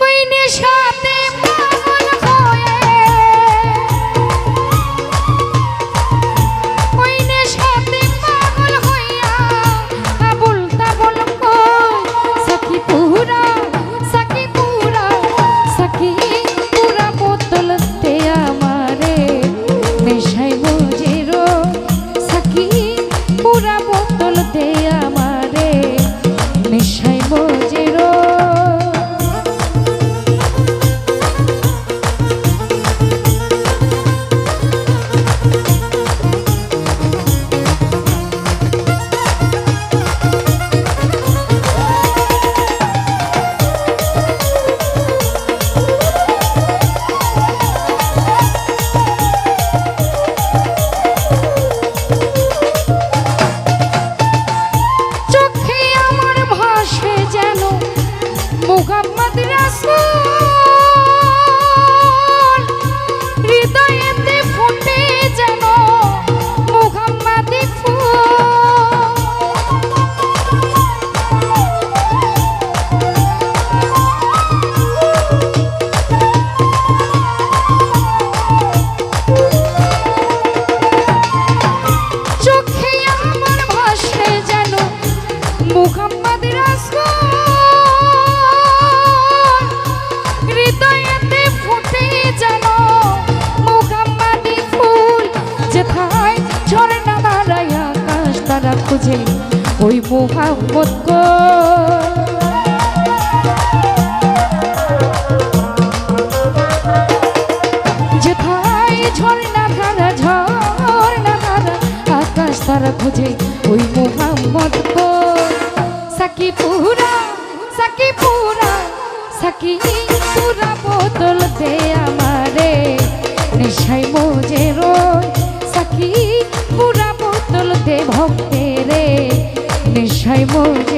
ওই নেশাতে মুহাম্মদ গো যেথায় ঝর্ণা ধারা ঝর্ণা ধারা আকাশ তারা খুঁজে ওই মোহাম্মদ গো সাকি পুরা সাকি পুরা সাকি পুরা বোতল দে আমারে নেশাই মোজে নেশাই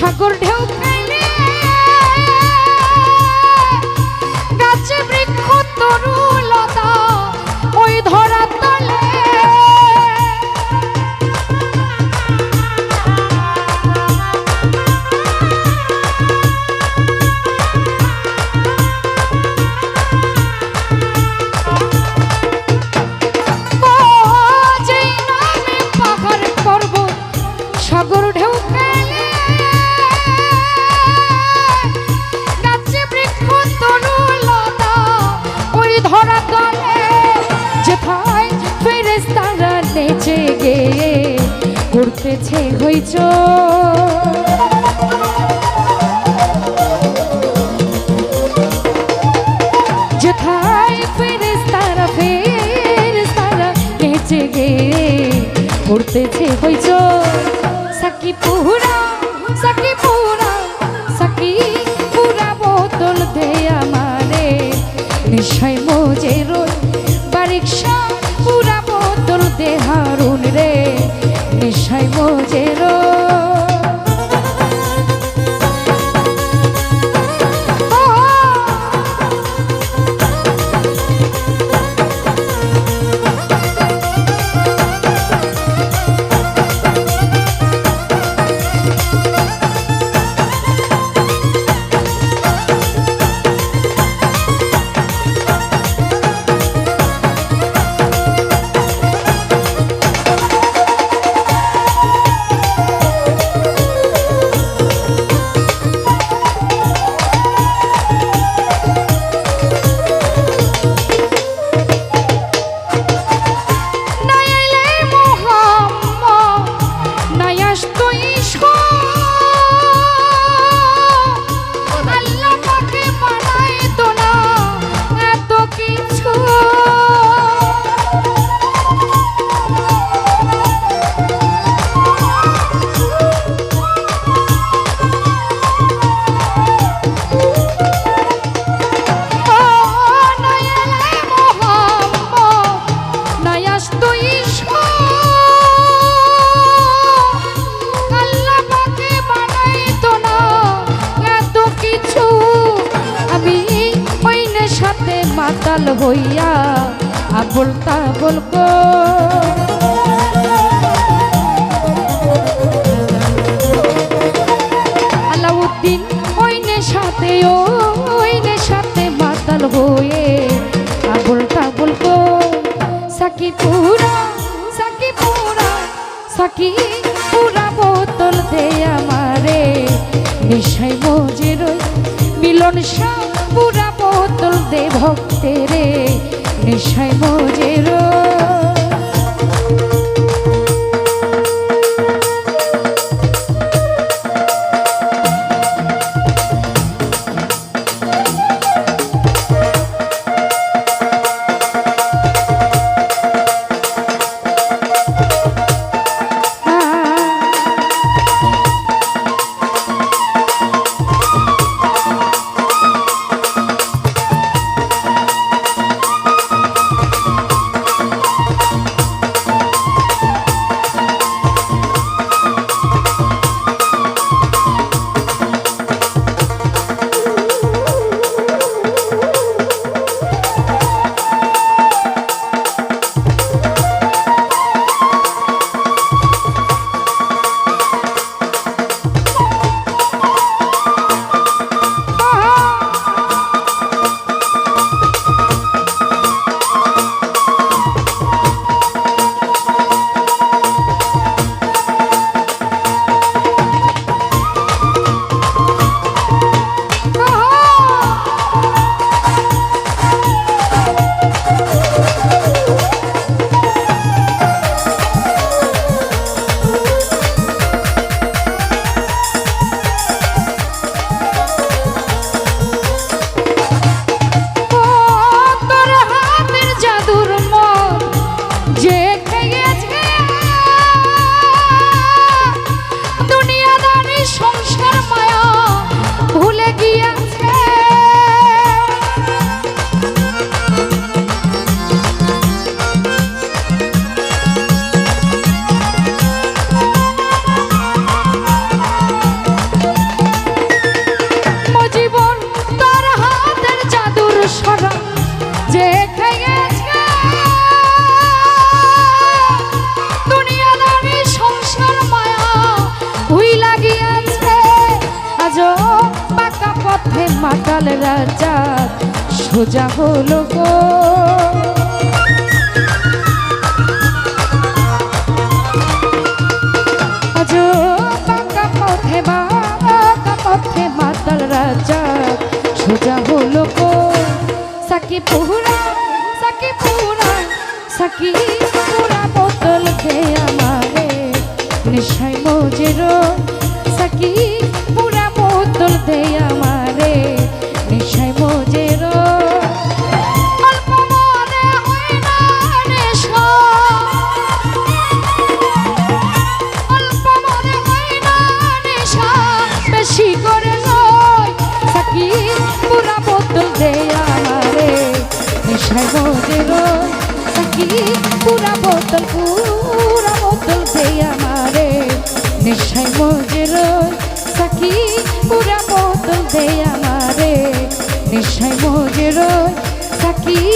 সাগর ঢেউ ঘুরতেছে হইচ নেচে গেয়ে করতেছে হইচ সাকি পুরা সাকি পুরা সাকি পুরা বোতল দে আমারে। নিশাই মোজে রোজ পুরা বোতল দে হারুন রে। নিশাই মোজে হইয়া আবল তাবল গো আলাউদ্দিন ওইনের সাথে ওইনের সাথে মাতাল হয়ে আবল তাবল গো সাকি পুরা সাকি পুরা সাকি পুরা বোতল দে আমারে। নিশাই মজির মিলন শাহ পুরা বোতল দে ভক্তেরে নিশাই মজির। মাতাল রাজা, সোজা হলো গো। মাতাল রাজা, সোজা হলো গো। সাকি পুরা সাকি পুরা সাকি পুরা বোতল পুরা বোতল দে আমারে। নেশায় মজে রয় সাকি পুরা বোতল দে আমারে। নেশায় মজে রয় সাকি